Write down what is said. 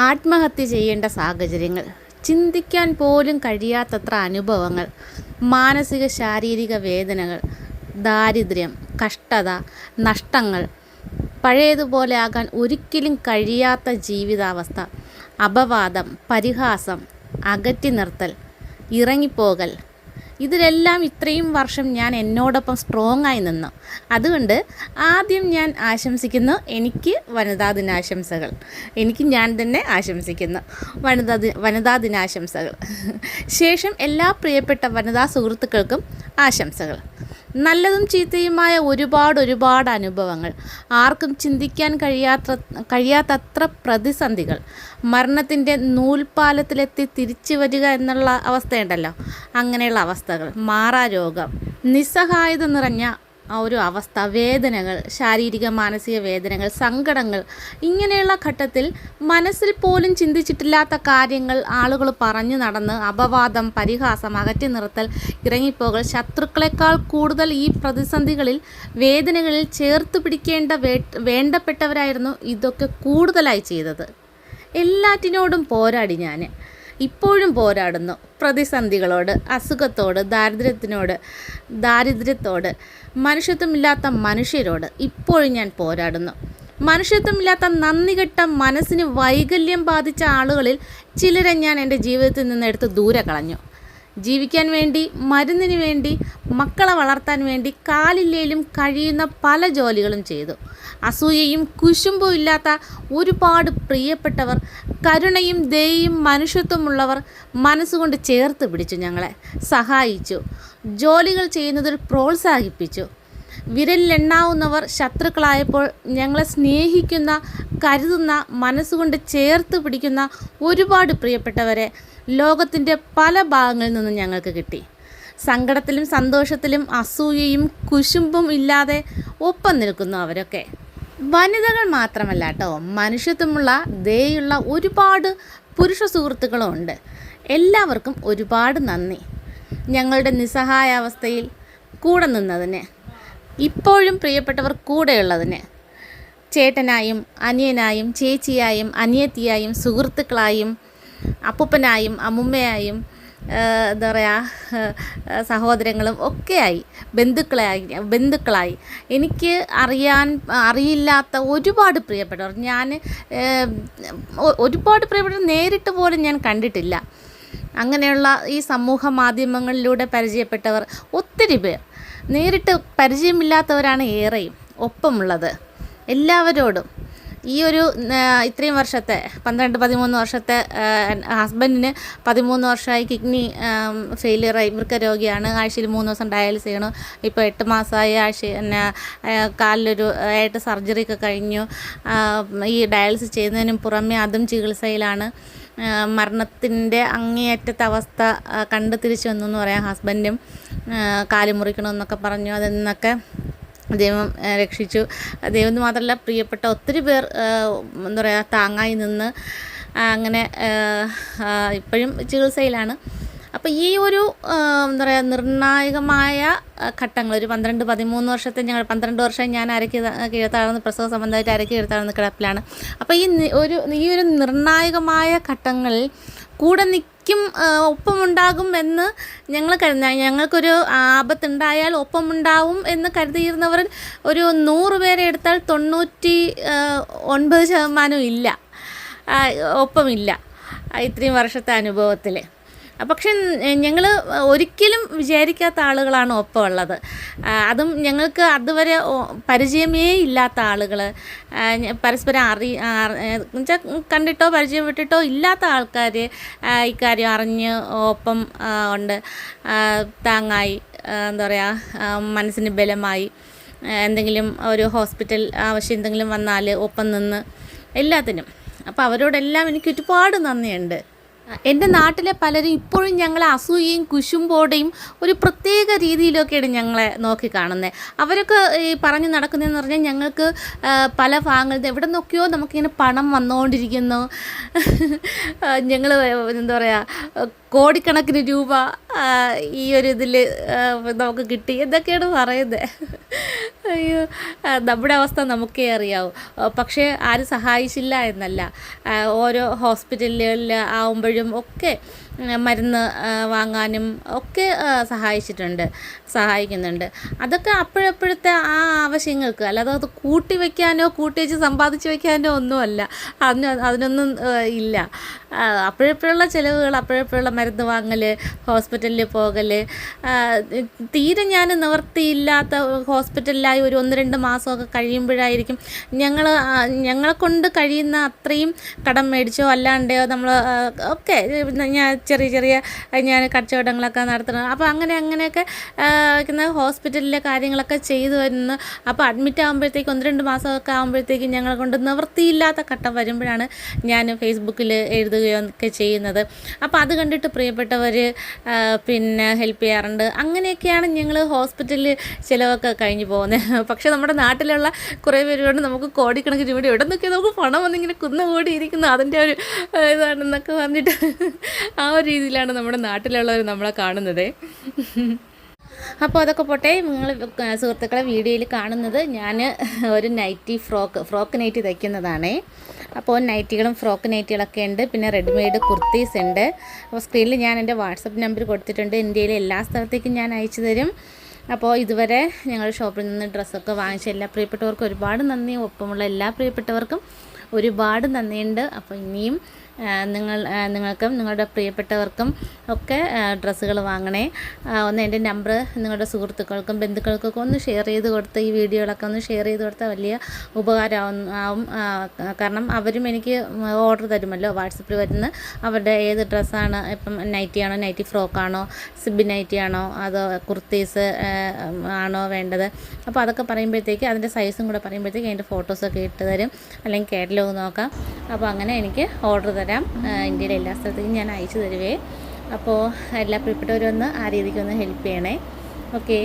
ആത്മഹത്യ ചെയ്യേണ്ട സാഹചര്യങ്ങൾ ചിന്തിക്കാൻ പോലും കഴിയാത്തത്ര അനുഭവങ്ങൾ മാനസിക ശാരീരിക വേദനകൾ ദാരിദ്ര്യം കഷ്ടത നഷ്ടങ്ങൾ പഴയതുപോലെ ആകാൻ ഒരിക്കലും കഴിയാത്ത ജീവിതാവസ്ഥ അപവാദം പരിഹാസം അകറ്റി നിർത്തൽ ഇറങ്ങിപ്പോകൽ ഇതിലെല്ലാം ഇത്രയും വർഷം ഞാൻ എന്നോടൊപ്പം സ്ട്രോങ് ആയി നിന്നു. അതുകൊണ്ട് ആദ്യം ഞാൻ ആശംസിക്കുന്നു എനിക്ക് വനിതാ ദിനാശംസകൾ. എനിക്ക് ഞാൻ തന്നെ ആശംസിക്കുന്നു. വനിതാ ദി വനിതാ ദിനാശംസകൾ. ശേഷം എല്ലാ പ്രിയപ്പെട്ട വനിതാ സുഹൃത്തുക്കൾക്കും ആശംസകൾ. നല്ലതും ചീത്തയുമായ ഒരുപാട് ഒരുപാട് അനുഭവങ്ങൾ. ആർക്കും ചിന്തിക്കാൻ കഴിയാത്ത കഴിയാത്തത്ര പ്രതിസന്ധികൾ. മരണത്തിന്റെ നൂൽപാലത്തിലെത്തി തിരിച്ചു വരിക എന്നുള്ള അവസ്ഥയുണ്ടല്ലോ. അങ്ങനെയുള്ള അവസ്ഥകൾ. മാറാരോഗം നിസ്സഹായത നിറഞ്ഞ ഒരു അവസ്ഥ വേദനകൾ ശാരീരിക മാനസിക വേദനകൾ സങ്കടങ്ങൾ ഇങ്ങനെയുള്ള ഘട്ടത്തിൽ മനസ്സിൽ പോലും ചിന്തിച്ചിട്ടില്ലാത്ത കാര്യങ്ങൾ ആളുകൾ പറഞ്ഞു നടന്ന് അപവാദം പരിഹാസം അകറ്റി നിർത്തൽ ഇറങ്ങിപ്പോകൽ ശത്രുക്കളെക്കാൾ കൂടുതൽ ഈ പ്രതിസന്ധികളിൽ വേദനകളിൽ ചേർത്ത് പിടിക്കേണ്ട വേണ്ടപ്പെട്ടവരായിരുന്നു ഇതൊക്കെ കൂടുതലായി ചെയ്തത്. എല്ലാറ്റിനോടും പോരാടി ഞാൻ ഇപ്പോഴും പോരാടുന്നു. പ്രതിസന്ധികളോട് അസുഖത്തോട് ദാരിദ്ര്യത്തിനോട് ദാരിദ്ര്യത്തോട് മനുഷ്യത്വമില്ലാത്ത മനുഷ്യരോട് ഇപ്പോഴും ഞാൻ പോരാടുന്നു. മനുഷ്യത്വമില്ലാത്ത നന്ദികെട്ട മനസ്സിന് വൈകല്യം ബാധിച്ച ആളുകളിൽ ചിലരെ ഞാൻ എന്റെ ജീവിതത്തിൽ നിന്ന് എടുത്ത് ദൂരെ കളഞ്ഞു. ജീവിക്കാൻ വേണ്ടി മരുന്നിന് വേണ്ടി മക്കളെ വളർത്താൻ വേണ്ടി കാലില്ലേലും കഴിയുന്ന പല ജോലികളും ചെയ്തു. അസൂയയും കുശുമ്പും ഇല്ലാത്ത ഒരുപാട് പ്രിയപ്പെട്ടവർ കരുണയും ദയയും മനുഷ്യത്വമുള്ളവർ മനസ്സുകൊണ്ട് ചേർത്ത് പിടിച്ചു ഞങ്ങളെ. സഹായിച്ചു. ജോലികൾ ചെയ്യുന്നതിൽ പ്രോത്സാഹിപ്പിച്ചു. വിരലിലെണ്ണാവുന്നവർ ശത്രുക്കളായപ്പോൾ ഞങ്ങളെ സ്നേഹിക്കുന്ന കരുതുന്ന മനസ്സുകൊണ്ട് ചേർത്ത് പിടിക്കുന്ന ഒരുപാട് പ്രിയപ്പെട്ടവരെ ലോകത്തിന്റെ പല ഭാഗങ്ങളിൽ നിന്നും ഞങ്ങൾക്ക് കിട്ടി. സങ്കടത്തിലും സന്തോഷത്തിലും അസൂയയും കുശുമ്പും ഇല്ലാതെ ഒപ്പം നിൽക്കുന്നു അവരൊക്കെ വനിതകൾ മാത്രമല്ല കേട്ടോ. മനുഷ്യത്വമുള്ള ദയുള്ള ഒരുപാട് പുരുഷ സുഹൃത്തുക്കളും ഉണ്ട്. എല്ലാവർക്കും ഒരുപാട് നന്ദി. ഞങ്ങളുടെ നിസ്സഹായാവസ്ഥയിൽ കൂടെ നിന്നതിന് ഇപ്പോഴും പ്രിയപ്പെട്ടവർ കൂടെയുള്ളതിന് ചേട്ടനായും അനിയനായും ചേച്ചിയായും അനിയത്തിയായും സുഹൃത്തുക്കളായും അപ്പൂപ്പനായും അമ്മുമ്മയായും എന്താ പറയുക സഹോദരങ്ങളും ഒക്കെയായി ബന്ധുക്കളായി ബന്ധുക്കളായി. എനിക്ക് അറിയാൻ അറിയില്ലാത്ത ഒരുപാട് പ്രിയപ്പെട്ടവർ. ഞാൻ ഒരുപാട് പ്രിയപ്പെട്ടവർ നേരിട്ട് പോലും ഞാൻ കണ്ടിട്ടില്ല. അങ്ങനെയുള്ള ഈ സമൂഹ മാധ്യമങ്ങളിലൂടെ പരിചയപ്പെട്ടവർ ഒത്തിരി പേർ. നേരിട്ട് പരിചയമില്ലാത്തവരാണ് ഏറെയും. ഒപ്പമുള്ളത്. എല്ലാവരോടും ഈ ഒരു ഇത്രയും വർഷത്തെ പന്ത്രണ്ട് പതിമൂന്ന് വർഷത്തെ ഹസ്ബൻഡിന് പതിമൂന്ന് വർഷമായി കിഡ്നി ഫെയിലിയറായി വൃക്കരോഗിയാണ്. ആഴ്ചയിൽ മൂന്ന് ദിവസം ഡയാലിസ് ചെയ്യണം. ഇപ്പോൾ എട്ട് മാസമായി ആഴ്ച പിന്നെ കാലിലൊരു ആയിട്ട് സർജറി ഒക്കെ കഴിഞ്ഞു. ഈ ഡയാലിസിസ് ചെയ്യുന്നതിനും പുറമെ അതും ചികിത്സയിലാണ്. മരണത്തിന്റെ അങ്ങേയറ്റത്തെ അവസ്ഥ കണ്ട് തിരിച്ചു വന്നു എന്ന് പറയാം ഹസ്ബൻഡും കാൽ മുറിക്കണമെന്നൊക്കെ പറഞ്ഞു. അതിൽ നിന്നൊക്കെ ദൈവം രക്ഷിച്ചു. ദൈവം മാത്രമല്ല പ്രിയപ്പെട്ട ഒത്തിരി പേർ എന്താ പറയുക താങ്ങായി നിന്ന് അങ്ങനെ ഇപ്പോഴും ചികിത്സയിലാണ്. അപ്പോൾ ഈ ഒരു എന്താ പറയുക നിർണായകമായ ഘട്ടങ്ങൾ ഒരു പന്ത്രണ്ട് പതിമൂന്ന് വർഷത്തെ ഞങ്ങൾ പന്ത്രണ്ട് വർഷം ഞാൻ അരക്കി കീഴത്താഴ്ന്ന പ്രസവ സംബന്ധമായിട്ട് അരക്കി കീഴത്താഴ്ന്ന കിടപ്പിലാണ്. അപ്പോൾ ഈ ഒരു ഈ ഒരു നിർണായകമായ ഘട്ടങ്ങളിൽ കൂടെ നിൽക്കും ഒപ്പമുണ്ടാകും എന്ന് ഞങ്ങൾ കരുതുന്ന. ഞങ്ങൾക്കൊരു ആപത്തുണ്ടായാൽ ഒപ്പമുണ്ടാവും എന്ന് കരുതിയിരുന്നവരിൽ ഒരു നൂറ് പേരെ എടുത്താൽ തൊണ്ണൂറ്റി ഒൻപത് ശതമാനം ഇല്ല. ഒപ്പമില്ല. ഇത്രയും വർഷത്തെ അനുഭവത്തിൽ. പക്ഷെ ഞങ്ങൾ ഒരിക്കലും വിചാരിക്കാത്ത ആളുകളാണ് ഒപ്പം ഉള്ളത്. അതും ഞങ്ങൾക്ക് അതുവരെ പരിചയമേ ഇല്ലാത്ത ആളുകൾ പരസ്പരം അറി കണ്ടിട്ടോ പരിചയപ്പെട്ടിട്ടോ ഇല്ലാത്ത ആൾക്കാർ ഇക്കാര്യം അറിഞ്ഞ് ഒപ്പം ഉണ്ട്. താങ്ങായി എന്താ പറയുക മനസ്സിന് ബലമായി എന്തെങ്കിലും ഒരു ഹോസ്പിറ്റൽ ആവശ്യം എന്തെങ്കിലും വന്നാൽ ഒപ്പം നിന്ന് എല്ലാത്തിനും. അപ്പോൾ അവരോടെല്ലാം എനിക്ക് ഒരുപാട് നന്ദിയുണ്ട്. എന്റെ നാട്ടിലെ പലരും ഇപ്പോഴും ഞങ്ങളെ അസൂയയും കുശുമ്പോടെയും ഒരു പ്രത്യേക രീതിയിലൊക്കെയാണ് ഞങ്ങളെ നോക്കി കാണുന്നത് അവരൊക്കെ ഈ പറഞ്ഞു നടക്കുന്നതെന്ന് പറഞ്ഞാൽ ഞങ്ങൾക്ക് പല ഭാഗങ്ങളിൽ എവിടെ നോക്കിയോ നമുക്കിങ്ങനെ പണം വന്നുകൊണ്ടിരിക്കുന്നു. ഞങ്ങൾ എന്താ പറയുക കോടിക്കണക്കിന് രൂപ ഈ ഒരു ഇതിൽ നമുക്ക് കിട്ടി. എന്തൊക്കെയാണ് പറയുന്നത് അയ്യോ നമ്മുടെ അവസ്ഥ നമുക്കേ അറിയാവൂ. പക്ഷേ ആരും സഹായിച്ചില്ല എന്നല്ല. ഓരോ ഹോസ്പിറ്റലുകളിൽ ആവുമ്പോഴും ഒക്കെ മരുന്ന് വാങ്ങാനും ഒക്കെ സഹായിച്ചിട്ടുണ്ട് സഹായിക്കുന്നുണ്ട്. അതൊക്കെ അപ്പോഴപ്പോഴത്തെ ആ ആവശ്യങ്ങൾക്ക് അല്ലാതെ അത് കൂട്ടി വയ്ക്കാനോ കൂട്ടി വെച്ച് സമ്പാദിച്ച് വയ്ക്കാനോ ഒന്നുമല്ല. അതിന് അതിനൊന്നും ഇല്ല. അപ്പോഴപ്പോഴുള്ള ചിലവുകൾ അപ്പോഴപ്പോഴുള്ള മരുന്ന് വാങ്ങൽ ഹോസ്പിറ്റലിൽ പോകൽ തീരെ ഞാൻ നിവർത്തിയില്ലാത്ത ഹോസ്പിറ്റലിലായി ഒരു ഒന്ന് രണ്ട് മാസമൊക്കെ കഴിയുമ്പോഴായിരിക്കും ഞങ്ങൾ ഞങ്ങളെ കൊണ്ട് കഴിയുന്ന അത്രയും കടം മേടിച്ചോ അല്ലാണ്ടോ നമ്മൾ ഒക്കെ ഞാൻ ചെറിയ ചെറിയ ഞാൻ കച്ചവടങ്ങളൊക്കെ നടത്തണം അപ്പോൾ അങ്ങനെ അങ്ങനെയൊക്കെ ഹോസ്പിറ്റലിലെ കാര്യങ്ങളൊക്കെ ചെയ്തു വരുന്നു അപ്പോൾ അഡ്മിറ്റ് ആകുമ്പോഴത്തേക്ക് ഒന്ന് രണ്ട് മാസമൊക്കെ ആകുമ്പോഴത്തേക്കും ഞങ്ങളെ കൊണ്ട് നിവൃത്തിയില്ലാത്ത ഘട്ടം വരുമ്പോഴാണ് ഞാൻ ഫേസ്ബുക്കിൽ എഴുതുകയോ ഒക്കെ ചെയ്യുന്നത്. അപ്പോൾ അത് കണ്ടിട്ട് പ്രിയപ്പെട്ടവർ പിന്നെ ഹെൽപ്പ് ചെയ്യാറുണ്ട്. അങ്ങനെയൊക്കെയാണ് ഞങ്ങൾ ഹോസ്പിറ്റലിൽ ചിലവൊക്കെ കഴിഞ്ഞു പോകുന്നത് പക്ഷേ നമ്മുടെ നാട്ടിലുള്ള കുറേ പേരോട് നമുക്ക് കോടിക്കണക്കിന് രൂപ എവിടെ നിന്നൊക്കെ നമുക്ക് പണം വന്നിങ്ങനെ കുന്നുകൂടിയിരിക്കുന്നു. അതിന്റെ ഒരു ഇതാണെന്നൊക്കെ പറഞ്ഞിട്ട് ആ ഒരു രീതിയിലാണ് നമ്മുടെ നാട്ടിലുള്ളവർ നമ്മളെ കാണുന്നത്. അപ്പോൾ അതൊക്കെ പോട്ടെ നിങ്ങൾ സുഹൃത്തുക്കളെ വീഡിയോയിൽ കാണുന്നത് ഞാൻ ഒരു നൈറ്റി ഫ്രോക്ക് ഫ്രോക്ക് നൈറ്റി തയ്ക്കുന്നതാണേ. അപ്പോൾ നൈറ്റികളും ഫ്രോക്ക് നൈറ്റികളൊക്കെ ഉണ്ട് പിന്നെ റെഡിമെയ്ഡ് കുർത്തീസ് ഉണ്ട്. അപ്പോൾ സ്ക്രീനിൽ ഞാൻ എന്റെ വാട്സപ്പ് നമ്പർ കൊടുത്തിട്ടുണ്ട് ഇന്ത്യയിലെ എല്ലാ സ്ഥലത്തേക്കും ഞാൻ അയച്ചു തരും. അപ്പോൾ ഇതുവരെ ഞങ്ങൾ ഷോപ്പിൽ നിന്ന് ഡ്രസ്സൊക്കെ വാങ്ങിച്ച എല്ലാ പ്രിയപ്പെട്ടവർക്കും ഒരുപാട് നന്ദി ഒപ്പമുള്ള എല്ലാ പ്രിയപ്പെട്ടവർക്കും ഒരുപാട് നന്ദിയുണ്ട്. അപ്പോൾ ഇനിയും നിങ്ങൾ നിങ്ങൾക്കും നിങ്ങളുടെ പ്രിയപ്പെട്ടവർക്കും ഒക്കെ ഡ്രസ്സുകൾ വാങ്ങണേ. ഒന്ന് എന്റെ നമ്പർ നിങ്ങളുടെ സുഹൃത്തുക്കൾക്കും ബന്ധുക്കൾക്കൊക്കെ ഒന്ന് ഷെയർ ചെയ്ത് കൊടുത്ത് ഈ വീഡിയോകളൊക്കെ ഒന്ന് ഷെയർ ചെയ്ത് കൊടുത്താൽ വലിയ ഉപകാരമാവും ആവും കാരണം അവരും എനിക്ക് ഓർഡർ തരുമല്ലോ. വാട്സപ്പിൽ വരുന്ന അവരുടെ ഏത് ഡ്രസ്സാണ് ഇപ്പം നൈറ്റി ആണോ നൈറ്റി ഫ്രോക്കാണോ സിബി നൈറ്റി ആണോ അതോ കുർത്തീസ് ആണോ വേണ്ടത്. അപ്പോൾ അതൊക്കെ പറയുമ്പോഴത്തേക്ക് അതിന്റെ സൈസും കൂടെ പറയുമ്പോഴത്തേക്ക് അതിന്റെ ഫോട്ടോസൊക്കെ ഇട്ട് തരും. അല്ലെങ്കിൽ കാറ്റലോഗ് നോക്കാം. അപ്പോൾ അങ്ങനെ എനിക്ക് ഓർഡർ തരാം. ആ, ഇന്ത്യയിലെ എല്ലാ സ്ഥലത്തേക്കും ഞാൻ അയച്ചു തരുവേ. അപ്പോൾ എല്ലാ പ്രിയപ്പെട്ടവരും ഒന്ന് ആ രീതിക്ക് ഒന്ന് ഹെൽപ്പ് ചെയ്യണേ ഓക്കെ